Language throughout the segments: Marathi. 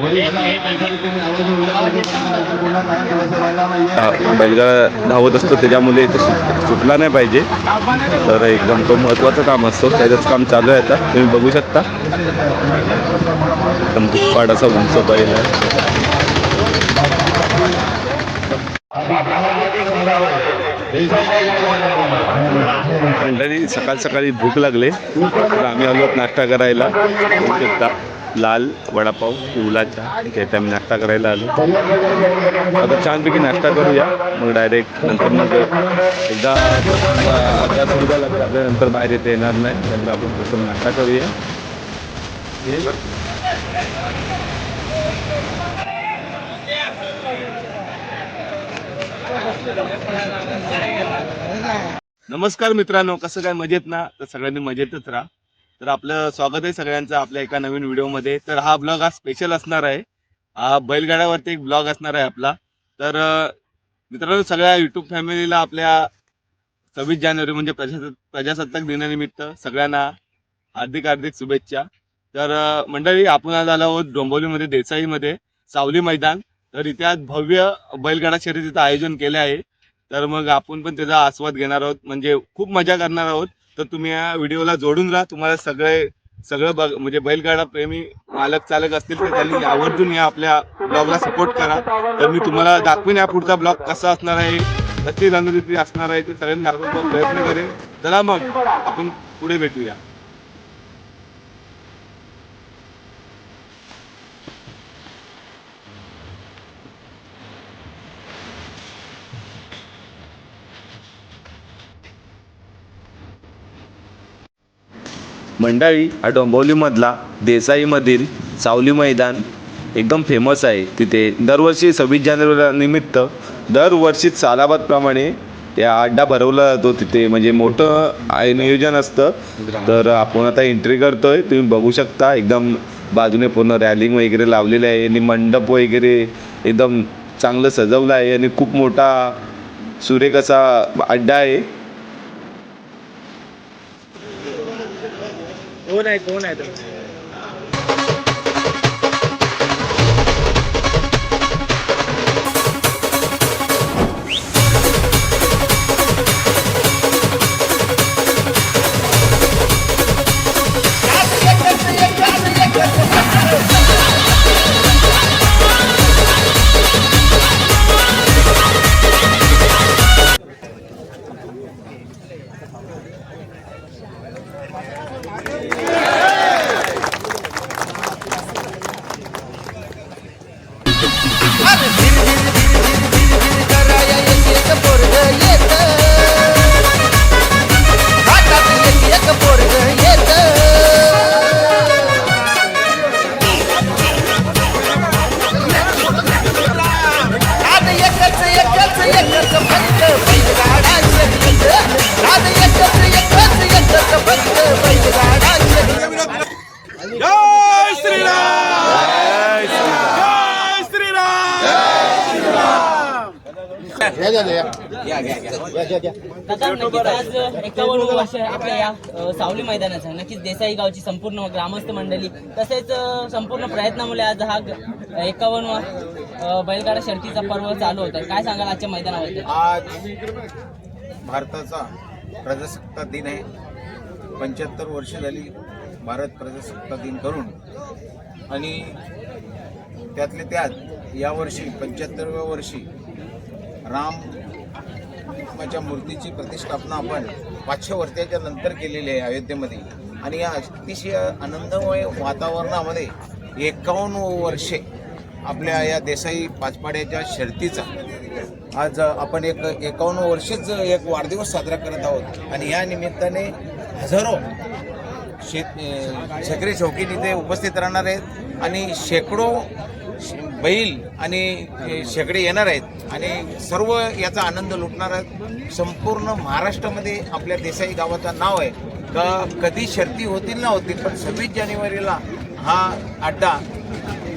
बैलगा बैलगाडा धावत असतो त्याच्यामुळे सुट- सुटला नाही पाहिजे. तर एकदम तो महत्त्वाचं काम असतो त्याचंच काम चालू आहे आता. तुम्ही बघू शकता. एकदम दुप्पाट असा उंच बैल आहे. मंडळी सकाळ सकाळी भूक लागले. तर आम्ही आलो नाश्ता करायला. शकता लाल वडापाव पिवला चहा आहे आम्ही नाश्ता करायला आलो. आता छानपैकी नाश्ता करूया. मग डायरेक्ट नंतर मग एकदा नंतर बाहेर येते येणार नाही. त्यामुळे आपण प्रथम नाश्ता करूया. नमस्कार मित्रांनो कसं काय मजेत ना? तर सगळ्यांनी मजेतच राहा. तर आपलं स्वागत आहे सगळ्यांचं आपल्या एका नवीन व्हिडिओमध्ये. तर हा ब्लॉग हा स्पेशल असणार आहे. हा बैलगाड्यावरती एक ब्लॉग असणार आहे आपला. तर मित्रांनो सगळ्या युट्यूब फॅमिलीला आपल्या सव्वीस जानेवारी म्हणजे प्रजासत्ताक प्रजासत्ताक दिनानिमित्त सगळ्यांना हार्दिक हार्दिक शुभेच्छा. तर मंडळी आपण आज आलो आहोत डोंबोलीमध्ये देसाईमध्ये सावली मैदान. तर इथे आज भव्य बैलगाडा शर्यतीचं आयोजन केलं आहे. तर मग आपण पण त्याचा आस्वाद घेणार आहोत. म्हणजे खूप मजा करणार आहोत. तर तुम्ही या व्हिडिओला जोडून राहा. तुम्हाला सगळे सगळं बघ म्हणजे बैलगाडा प्रेमी मालक चालक असतील तर त्यांनी आवर्जून या आपल्या ब्लॉगला सपोर्ट करा. तर मी तुम्हाला दाखवीन या पुढचा ब्लॉग कसा असणार आहे कशी रणनीती असणार आहे ते सगळ्यांनी दाखवण्याचा प्रयत्न करेन. चला मग आपण पुढे भेटूया. मंडळी हा डोंबिवलीमधला देसाईमधील सावली मैदान एकदम फेमस आहे. तिथे दरवर्षी सव्वीस जानेवारी निमित्त दरवर्षी सालाबादप्रमाणे त्या अड्डा भरवला जातो. तिथे म्हणजे मोठं आहे नियोजन असतं. तर आपण आता एंट्री करतो आहे तुम्ही बघू शकता एकदम बाजूने पूर्ण रॅलिंग वगैरे लावलेलं आहे आणि मंडप वगैरे एकदम चांगलं सजवलं आहे आणि खूप मोठा सुरेख असा अड्डा आहे. दोन आहेत दोन आहेत. आज एकावन्न वर्ष आपल्या या सावली मैदानाचं नक्कीच देसाई गावची संपूर्ण ग्रामस्थ मंडळी तसेच संपूर्ण प्रयत्नामुळे आज हा एकावन्न बैलगाडा शर्तीचा पर्व चालू होता काय सांगाल आजच्या मैदानाबद्दल आज भारताचा प्रजासत्ताक दिन आहे. पंच्याहत्तर वर्ष झाली भारत प्रजासत्ताक दिन करून आणि त्यातले त्यात यावर्षी पंच्याहत्तरव्या वर्षी रामाच्या मूर्तीची प्रतिष्ठापना आपण पाचशे वर्षाच्या नंतर केलेली आहे अयोध्येमध्ये. आणि या अतिशय आनंदमय वातावरणामध्ये एकावन्न वर्षे आपल्या या देसाई पाचपाड्याच्या शर्तीचा आज आपण एक एकावन्न वर्षीच एक वाढदिवस साजरा करत आहोत. आणि या निमित्ताने हजारो शेत अं, शेकडे शौकीन इथे उपस्थित राहणार आहेत आणि शेकडो बैल आणि शेकडे येणार आहेत आणि सर्व याचा आनंद लुटणार आहेत. संपूर्ण महाराष्ट्रामध्ये आपल्या देसाई गावाचं नाव आहे. का कधी शर्ती होतील ना होतील पण सव्वीस जानेवारीला हा अड्डा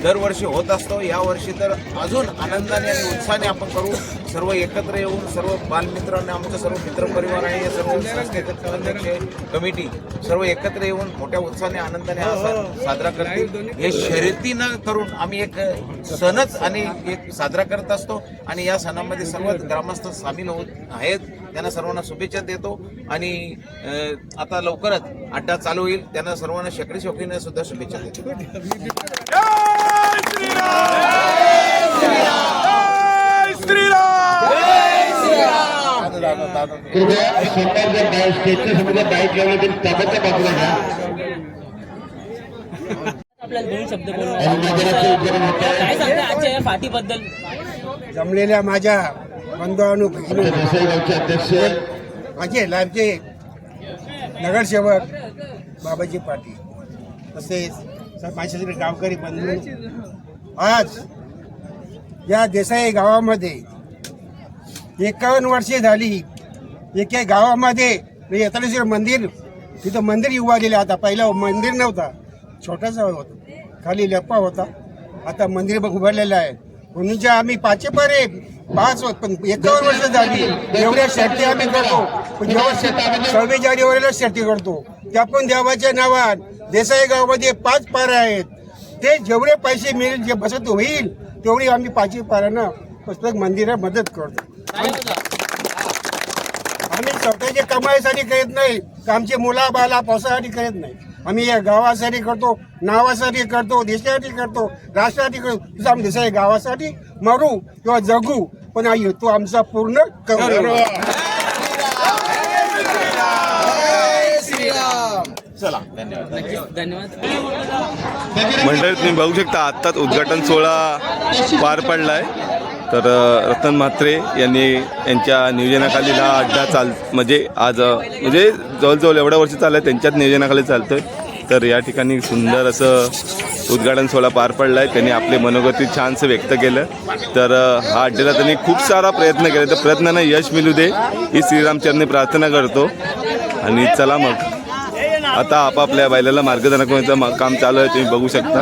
दरवर्षी होत असतो. यावर्षी तर अजून आनंदाने आणि उत्साहाने आपण करू. सर्व एकत्र येऊन सर्व बालमित्रांना आमचं सर्व मित्रपरिवार आहे हे सर्व अध्यक्ष कमिटी सर्व एकत्र येऊन मोठ्या उत्साहाने आनंदाने हा सण साजरा करतील. हे शर्यती न करून आम्ही एक सणच आणि एक साजरा करत असतो आणि या सणामध्ये सर्व ग्रामस्थ सामील होत आहेत. त्यांना सर्वांना शुभेच्छा देतो आणि आता लवकरच अड्डा चालू होईल. त्यांना सर्वांना शेकडी शौकीने सुद्धा शुभेच्छा देतो. श्रीराम! कृपया स्टेजच्या बाईक ताब्याच्या बाजूला घ्या आपल्याला दोन शब्द बोलून फाटीबद्दल? जमलेल्या माझ्या बंधू आमचे देसाई गावचे अध्यक्ष माझे लाईफचे नगरसेवक बाबाजी पाटील तसेच माझे सगळे गावकरी बंधू आज या देसाई गावामध्ये एकावन्न वर्षे झाली. एका गावामध्ये म्हणजे येताना मंदिर तिथं मंदिर उभारलेलं आता पहिलं मंदिर नव्हता. छोटासा होता. खाली लप्पा होता. आता मंदिर बघ उभारलेलं आहे. म्हणून आम्ही पाचे पाच होत पण एकावन्न वर्ष झाली. एवढ्या शेती आम्ही करतो. पण जेव्हा सव्वीस जानेवारीला शेती करतो. त्या पण देवाच्या नावात देसाई गावामध्ये पाच पारे आहेत. ते जेवढे पैसे मिळेल जे बसत होईल तेवढी आम्ही पाचवी पाऱ्यांना पुस्तक मंदिरात मदत करतो. आम्ही स्वतःच्या कमाईसाठी करत नाही. आमचे मुला बाला पावसासाठी करत नाही. आम्ही या गावासाठी करतो नावासाठी करतो देशासाठी करतो राष्ट्रासाठी करतो. तसं आम्ही देशा गावासाठी मरू किंवा जगू पण हा हेतू आमचा पूर्ण करू चला. धन्यवाद धन्यवाद. मंडळी तुम्ही बघू शकता आत्ताच उद्घाटन सोहळा पार पडलाय. तर रतन म्हात्रे यांनी यांच्या नियोजनाखाली हा अड्डा चाल म्हणजे आज म्हणजे जवळजवळ एवढ्या वर्ष चाललं त्यांच्याच नियोजनाखाली चालतं आहे तर या ठिकाणी सुंदर असं उद्घाटन सोहळा पार पडला आहे त्यांनी आपले मनोगती छानसं व्यक्त केलं. तर हा अड्ड्याला त्यांनी खूप सारा प्रयत्न केला. तर प्रयत्नांना यश मिळू दे ही श्रीरामचरणी प्रार्थना करतो. आणि चला मग. आता आपापल्या बैलाला मार्गदर्शन काम चालू आहे तुम्ही बघू शकता.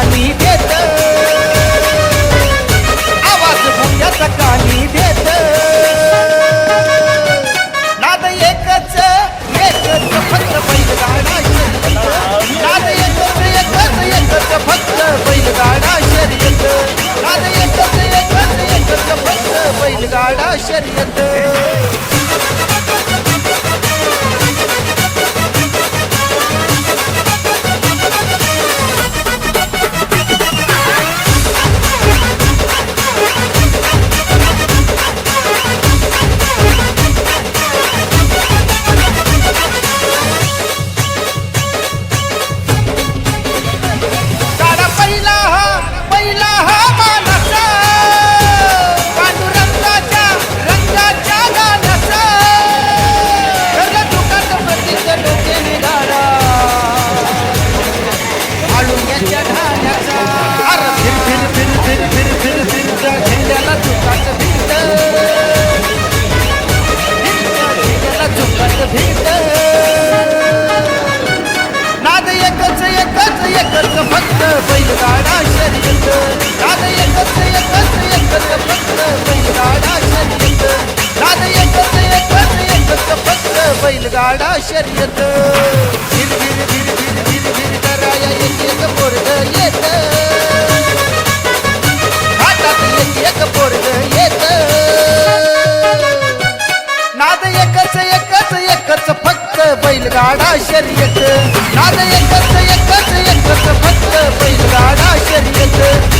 कानी देत. आवाज भोंग्याचा कानी देत. नाद एकच एकच फक्त बैलगाडा शर्यत. नाद एकच एकच एकच फक्त बैलगाडा शर्यत. नाद एकच एकच एकच फक्त बैलगाडा शर्यत. नाद एकच एकच एकच फक्त बैलगाडा शर्यत नाद एकच एकच एकच फक्त बैलगाडा शर्यत भिर भिर भिर भिर भिर भिर कराया एक एक पोरग येत हातात एक एक पोरग येत नाद एकच एकच एकच फक्त बैलगाडा शर्यत नाद एकच एकच एकच फक्त बैलगाडा शर्यत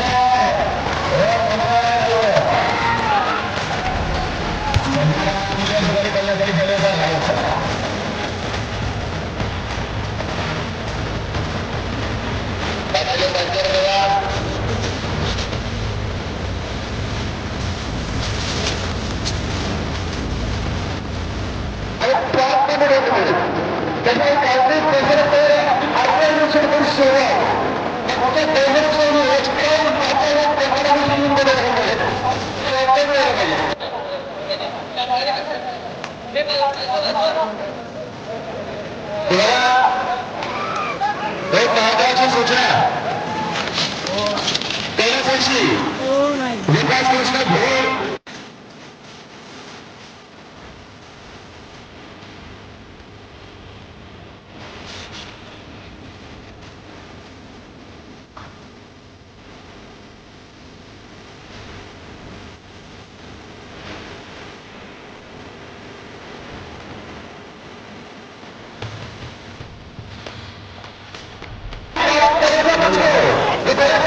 करायला पाहिजे एक महत्वाची सूचना तेलकशी विकास कृष्ण भोर.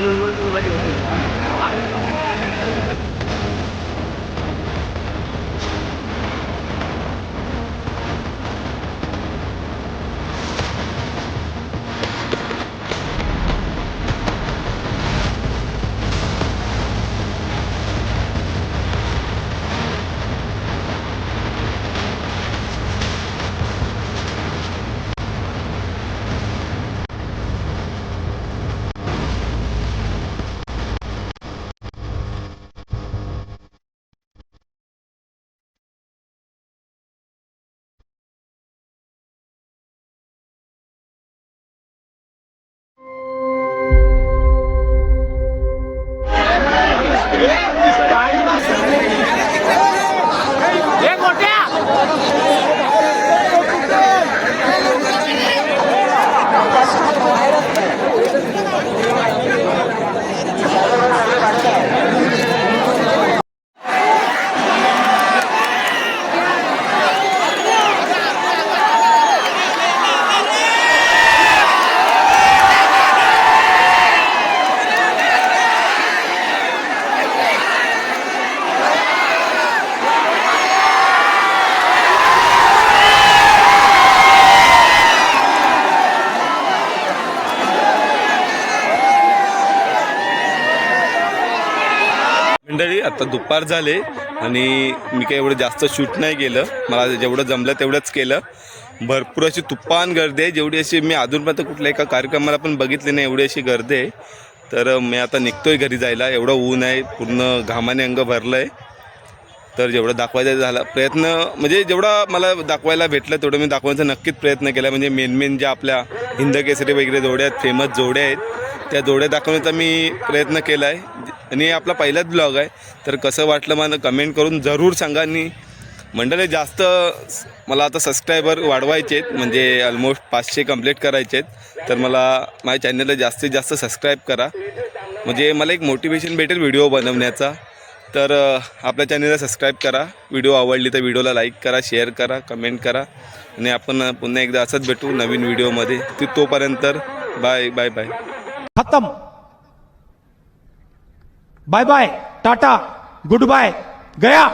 四四四百九十九 मंडळी आता दुपार झाले आणि मी काही एवढं जास्त शूट नाही केलं. मला जेवढं जमलं तेवढंच केलं. भरपूर अशी तुप्पान गर्दी आहे. जेवढी अशी मी अजूनपर्यंत कुठल्या एका कार्यक्रमाला पण बघितली नाही एवढी अशी गर्दी आहे. तर मी आता निघतोय घरी जायला. एवढं ऊन आहे पूर्ण घामाने अंग भरलं आहे तर जेवढं दाखवायचं झाला. प्रयत्न म्हणजे जेवढा मला दाखवायला भेटलं तेवढं मी दाखवायचा नक्कीच प्रयत्न केला. म्हणजे मेन मेन ज्या आपल्या हिंद केसरी वगैरे जोड्या आहेत फेमस जोड्या आहेत त्या जोड्या दाखवण्याचा मी प्रयत्न केला आहे आणि आपला पहिलाच ब्लॉग आहे. तर कसं वाटलं मला कमेंट करून जरूर सांगा. आणि मंडळी जास्त मला आता सबस्क्रायबर वाढवायचे आहेत म्हणजे ऑलमोस्ट पाचशे कंप्लीट करायचे आहेत. तर मला माझ्या चॅनलला जास्तीत जास्त सबस्क्राईब करा. म्हणजे मला एक मोटिवेशन भेटेल व्हिडिओ बनवण्याचा. तर आपल्या चॅनलला सबस्क्राईब करा. व्हिडिओ आवडली तर व्हिडिओला लाईक करा शेअर करा कमेंट करा. आणि आपण पुन्हा एकदा असंच भेटू नवीन व्हिडिओमध्ये ती तोपर्यंत बाय बाय बाय खतम. Bye bye tata good bye गया.